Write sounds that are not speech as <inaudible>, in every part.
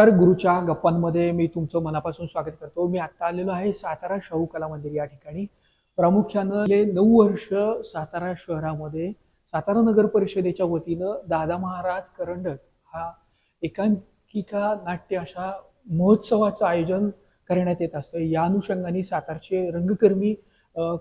तर गुरुच्या गप्पांमध्ये मी तुमचं मनापासून स्वागत करतो. मी आता आलेलो आहे सातारा शाहू कला मंदिर या ठिकाणी. प्रामुख्यानं गेले नऊ वर्ष सातारा शहरामध्ये सातारा नगर परिषदेच्या वतीनं दादा महाराज करंडक हा एकांकिका नाट्य अशा महोत्सवाचं आयोजन करण्यात येत असतं. या अनुषंगाने सातारचे रंगकर्मी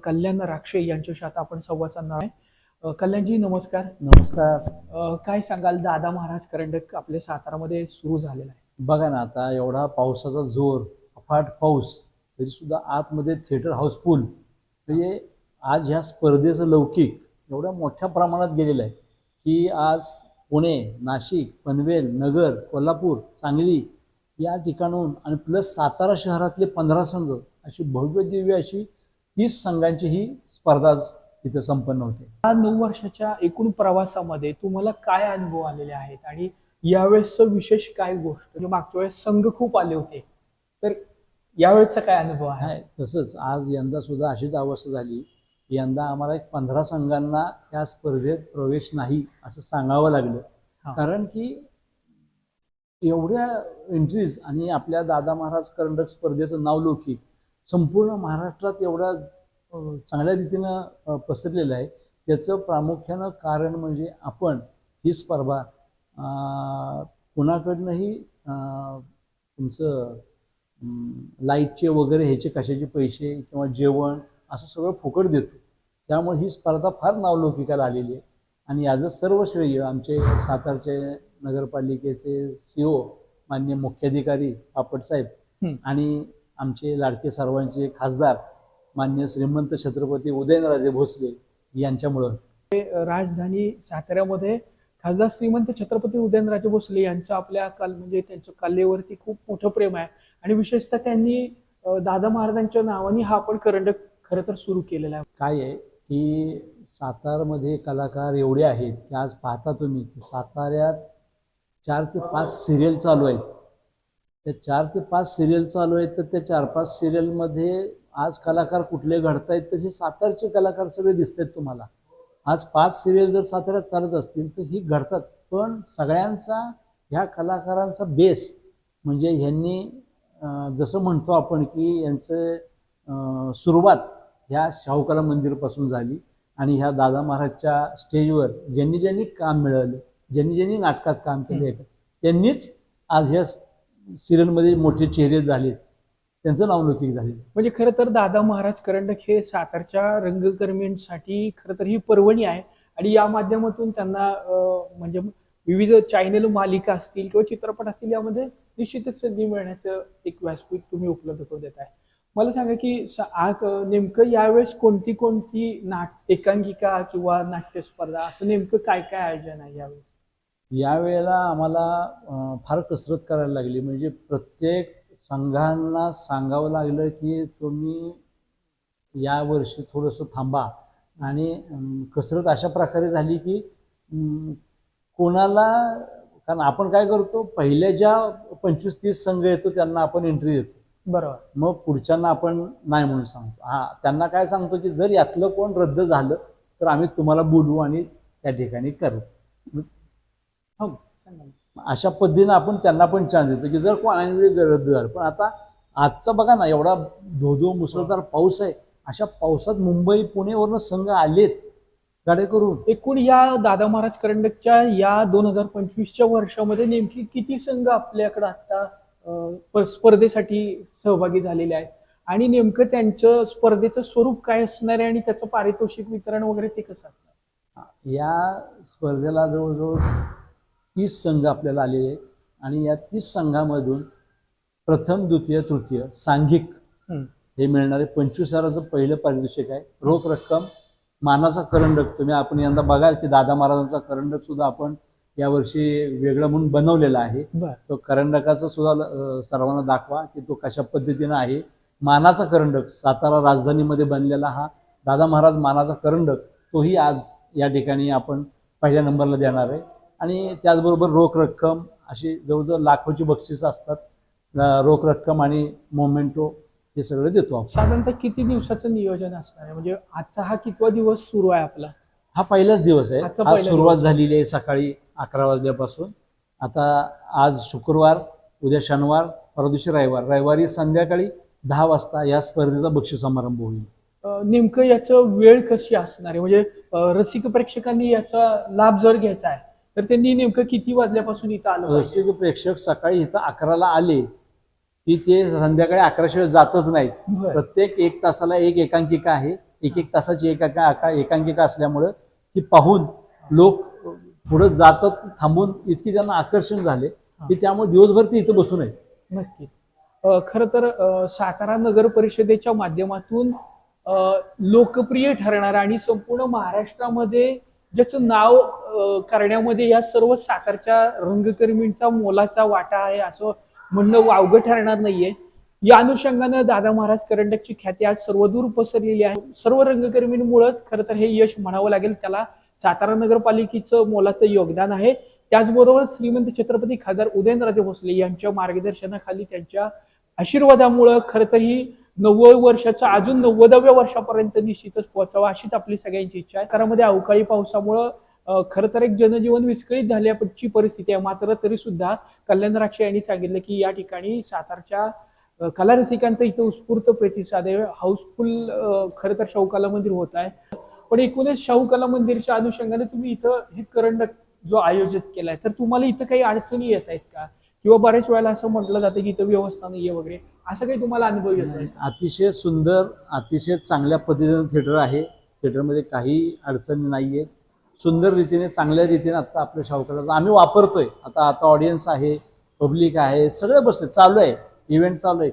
कल्याण राक्षे यांच्याशी आता आपण संवाद साधणार आहे. कल्याणजी नमस्कार. नमस्कार. काय सांगाल दादा महाराज करंडक आपल्या सातारामध्ये सुरू झालेला आहे? बघा ना आता एवढा पावसाचा जोर अफाट पाऊस तरीसुद्धा आतमध्ये थिएटर हाऊसफुल म्हणजे आज ह्या स्पर्धेचं लौकिक एवढ्या मोठ्या प्रमाणात गेलेलं आहे की आज पुणे नाशिक पनवेल नगर कोल्हापूर सांगली या ठिकाणून आणि प्लस सातारा शहरातले पंधरा संघ अशी भव्य दिव्य अशी तीस संघांची ही स्पर्धा तिथं संपन्न होते. या नऊ वर्षाच्या एकूण प्रवासामध्ये तुम्हाला काय अनुभव आलेले आहेत? आणि यावेळेसचं विशेष काय गोष्ट? म्हणजे मागच्या वेळेस संघ खूप आले होते. तर यावेळेसचा काय अनुभव आहे? तसंच. आज यंदा सुद्धा अशीच अवस्था झाली. यंदा आम्हाला एक पंधरा संघांना या स्पर्धेत प्रवेश नाही असं सांगावं लागलं. कारण की एवढ्या एंट्रीज आणि आपल्या दादा महाराज करंडक स्पर्धेचं नाव लौकिक संपूर्ण महाराष्ट्रात एवढ्या चांगल्या रीतीनं पसरलेलं आहे. त्याचं प्रामुख्यानं कारण म्हणजे आपण ही स्पर्धा कुणाकडनंही तुमचं लाईटचे वगैरे ह्याचे कशाचे पैसे किंवा जेवण असं सगळं फुकट देतो. त्यामुळे ही स्पर्धा फार नावलौकिकाला आलेली आहे. आणि याचं सर्व श्रेय आमचे सातारचे नगरपालिकेचे सी ओ मान्य मुख्याधिकारी पापटसाहेब हं. आणि आमचे लाडके सर्वांचे खासदार मान्य श्रीमंत छत्रपती उदयनराजे भोसले यांच्यामुळं. राजधानी साताऱ्यामध्ये खासदार श्रीमंत छत्रपती उदयनराजे भोसले यांचं आपल्या कल म्हणजे त्यांचं कलेवरती खूप मोठं प्रेम आहे. आणि विशेषतः त्यांनी दादा महाराजांच्या नावाने हा आपण करंडक खरं तर सुरू केलेला आहे. काय आहे की सातारमध्ये कलाकार एवढे आहेत की आज पाहता तुम्ही की साताऱ्यात चार ते पाच सिरियल चालू आहेत. त्या चार ते पाच सिरियल चालू आहेत तर त्या चार पाच सिरियलमध्ये आज कलाकार कुठले घडतायत तर हे सातारचे कलाकार सगळे दिसत आहेत तुम्हाला. आज पाच सिरियल जर साताऱ्यात चालत असतील तर ही घडतात. पण सगळ्यांचा ह्या कलाकारांचा बेस म्हणजे ह्यांनी जसं म्हणतो आपण की यांचं सुरुवात ह्या शाहूकला मंदिरपासून झाली आणि ह्या दादा महाराजच्या स्टेजवर ज्यांनी ज्यांनी काम मिळालं ज्यांनी ज्यांनी नाटकात काम केले त्यांनीच आज ह्या सिरियलमध्ये मोठे चेहरे झाले. त्यांचं नावलौकिक झाले म्हणजे खरं तर दादा महाराज करंडक हे सातारच्या रंगकर्मींसाठी खरं तर ही पर्वणी आहे. आणि या माध्यमातून त्यांना म्हणजे विविध चॅनल मालिका असतील किंवा चित्रपट असतील यामध्ये निश्चितच संधी मिळण्याचं एक व्यासपीठ तुम्ही उपलब्ध करून देत आहे. मला सांगा की नेमकं यावेळेस कोणती कोणती नाट एकांकिका किंवा नाट्य स्पर्धा असं नेमकं काय काय आयोजन आहे यावेळेस? यावेळेला आम्हाला फार कसरत करायला लागली. म्हणजे प्रत्येक संघांना सांगावं लागलं की तुम्ही यावर्षी थोडंसं थांबा. आणि कसरत अशा प्रकारे झाली की कोणाला कारण आपण काय करतो पहिल्या ज्या पंचवीस तीस संघ येतो त्यांना आपण एंट्री देतो. बरोबर. मग पुढच्यांना आपण नाही म्हणून सांगतो. हा त्यांना काय सांगतो की जर यातलं कोण रद्द झालं तर आम्ही तुम्हाला बोलवू आणि त्या ठिकाणी करू. हो सांगा. अशा पद्धतीनं आपण त्यांना पण चान्स देतो की जर कोणाने रद्द झालं. पण आता आजचा बघा ना एवढा धोधो मुसळधार पाऊस आहे. अशा पावसात मुंबई पुणेवरनं संघ आलेत गाड्या करून एकूण या दादा महाराज करंडकच्या या दोन हजार पंचवीसच्या वर्षामध्ये नेमकी किती संघ आपल्याकडे आता स्पर्धेसाठी सहभागी झालेले आहेत? आणि नेमकं त्यांचं स्पर्धेचं स्वरूप काय असणार आहे आणि त्याचं पारितोषिक वितरण वगैरे ते कसं असणार? या स्पर्धेला जवळजवळ तीस संघ आपल्याला आलेले आहेत. आणि या तीस संघामधून प्रथम द्वितीय तृतीय सांघिक. हे मिळणारे पंचवीस हजाराचं पहिलं पारितोषिक आहे. रोख रक्कम मानाचा करंडक तुम्ही आपण यंदा बघाल की दादा महाराजांचा करंडक सुद्धा आपण यावर्षी वेगळं म्हणून बनवलेला आहे. तो करंडकाचा सुद्धा सर्वांना दाखवा की तो कशा पद्धतीनं आहे. मानाचा करंडक सातारा राजधानीमध्ये बनलेला हा दादा महाराज मानाचा करंडक तोही आज या ठिकाणी आपण पहिल्या नंबरला देणार आहे. आणि त्याचबरोबर रोख रक्कम अशी जवळजवळ लाखोची बक्षिसं असतात. रोख रक्कम आणि मोमेंटो हे सगळं देतो आपण. साधारणतः किती दिवसाचं नियोजन असणार आहे? म्हणजे आजचा हा कितवा दिवस सुरू आहे आपला? हा पहिलाच दिवस आहे. आज सुरुवात. झालेली आहे सकाळी अकरा वाजल्यापासून. आता आज शुक्रवार उद्या शनिवार परवा दिवशी रविवार. रविवारी संध्याकाळी दहा वाजता या स्पर्धेचा बक्षीस समारंभ होईल. नेमकं याचं वेळ कशी असणार आहे? म्हणजे रसिक प्रेक्षकांनी याचा लाभ जर घ्यायचा आहे तर त्यांनी नेमकं किती वाजल्यापासून इथं आलं पाहिजे? रसिक प्रेक्षक सकाळी इथं अकराला आले की ते संध्याकाळी अकराशिवाय जातच नाहीत. बरं. प्रत्येक एक तासाला एक एकांकिका आहे. एक एक तासाची एक एका- एकांकिका असल्यामुळं ती पाहून लोक पुढे जातात थांबून इतकी त्यांना आकर्षण झाले की त्यामुळे दिवसभर ते इथं बसून आहेत. नक्कीच. अ, खरं तर अ, सातारा नगर परिषदेच्या माध्यमातून अ, लोकप्रिय ठरणार आणि संपूर्ण महाराष्ट्रामध्ये ज्याचं नाव करण्यामध्ये या सर्व सातारच्या रंगकर्मींचा मोलाचा वाटा आहे असं म्हणणं वावगं ठरणार नाहीये. या अनुषंगानं दादा महाराज करंडकची ख्याती आज सर्वदूर पसरलेली आहे. सर्व रंगकर्मींमुळेच खरं तर हे यश म्हणावं लागेल. त्याला सातारा नगरपालिकेचं मोलाचं योगदान आहे. त्याचबरोबर श्रीमंत छत्रपती खासदार उदयनराजे भोसले यांच्या मार्गदर्शनाखाली त्यांच्या आशीर्वादामुळं खरं तर ही नव्वद वर्षाच्या अजून नव्वदाव्या वर्षापर्यंत निश्चितच पोहोचावा अशीच आपली सगळ्यांची इच्छा आहे. त्यामध्ये अवकाळी पावसामुळं खरं तर एक जनजीवन विस्कळीत झाल्याची परिस्थिती आहे. मात्र तरी सुद्धा कल्याण राक्षे यांनी सांगितलं की या ठिकाणी सातारच्या कला कलारसिकांचा इथं उत्स्फूर्त प्रतिसाद आहे. हाऊसफुल खरं तर शाहू कला मंदिर होत आहे. पण एकूणच शाहू कला मंदिरच्या अनुषंगाने तुम्ही इथं हे करंडक जो आयोजित केलाय तर तुम्हाला इथं काही अडचणी येत आहेत का? किंवा बऱ्याच वेळेला असं म्हटलं जातं की इथं व्यवस्था नाहीये वगैरे. असं काही तुम्हाला अनुभव येत नाही अतिशय सुंदर अतिशय चांगल्या पद्धतीनं थिएटर आहे. थिएटरमध्ये काही अडचणी नाही आहेत सुंदर रीतीने चांगल्या रीतीने आता आपल्या शाहूकला आम्ही वापरतोय. आता आता ऑडियन्स आहे पब्लिक आहे सगळे बसले चालू आहे. इव्हेंट चालू आहे.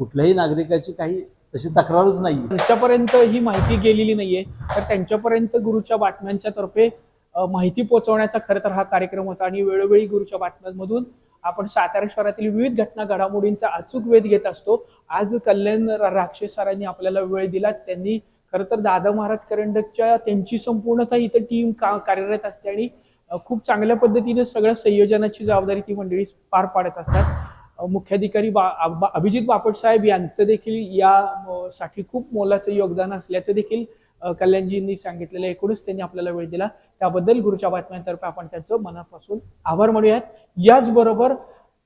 कुठल्याही नागरिकाची काही तशी तक्रारच नाही त्यांच्यापर्यंत ही माहिती गेलेली नाहीये. तर त्यांच्यापर्यंत गुरुच्या बातम्यांच्या तर्फे माहिती पोहोचवण्याचा खरं तर हा कार्यक्रम होता. आणि वेळोवेळी गुरुच्या बातम्यांमधून आपण सातारा शहरातील विविध घटना घडामोडींचा अचूक वेध घेत असतो. आज कल्याण राक्षस सरांनी आपल्याला वेळ दिला. त्यांनी खरं तर दादा महाराज करंडकच्या त्यांची संपूर्णतः इथं टीम का कार्यरत असते आणि खूप चांगल्या पद्धतीने सगळ्या संयोजनाची जबाबदारी ती मंडळी पार पाडत असतात. मुख्याधिकारी बा अभिजित बापट साहेब यांचं देखील या साठी खूप मोलाचं योगदान असल्याचं देखील कल्याणजींनी सांगितलेलं. एकूणच त्यांनी आपल्याला वेळ दिला. त्याबद्दल गुरुच्या बातम्यांतर्फे आपण त्यांचं मनापासून आभार मानूयात. याचबरोबर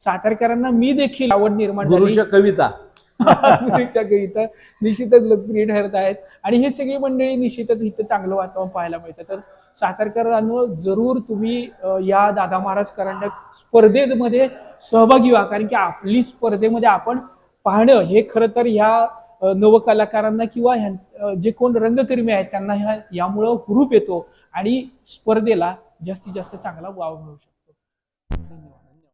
सातारकरांना मी देखील आवड निर्माण गुरुच्या कविता. <laughs> गुरुच्या कविता. निश्चितच लोकप्रिय ठरत आहेत. आणि हे सगळी मंडळी निश्चितच इथं चांगलं वातावरण पाहायला मिळतं. तर सातारकरांनो जरूर तुम्ही या दादा महाराज करंडक स्पर्धेमध्ये सहभागी व्हा. कारण की आपली स्पर्धेमध्ये आपण पाहणं हे खरं तर ह्या नवकलाकारांना किंवा ह्या जे कोण रंगकर्मी आहेत त्यांना ह्या यामुळं हुरूप येतो आणि स्पर्धेला जास्तीत जास्त चांगला वाव मिळू शकतो.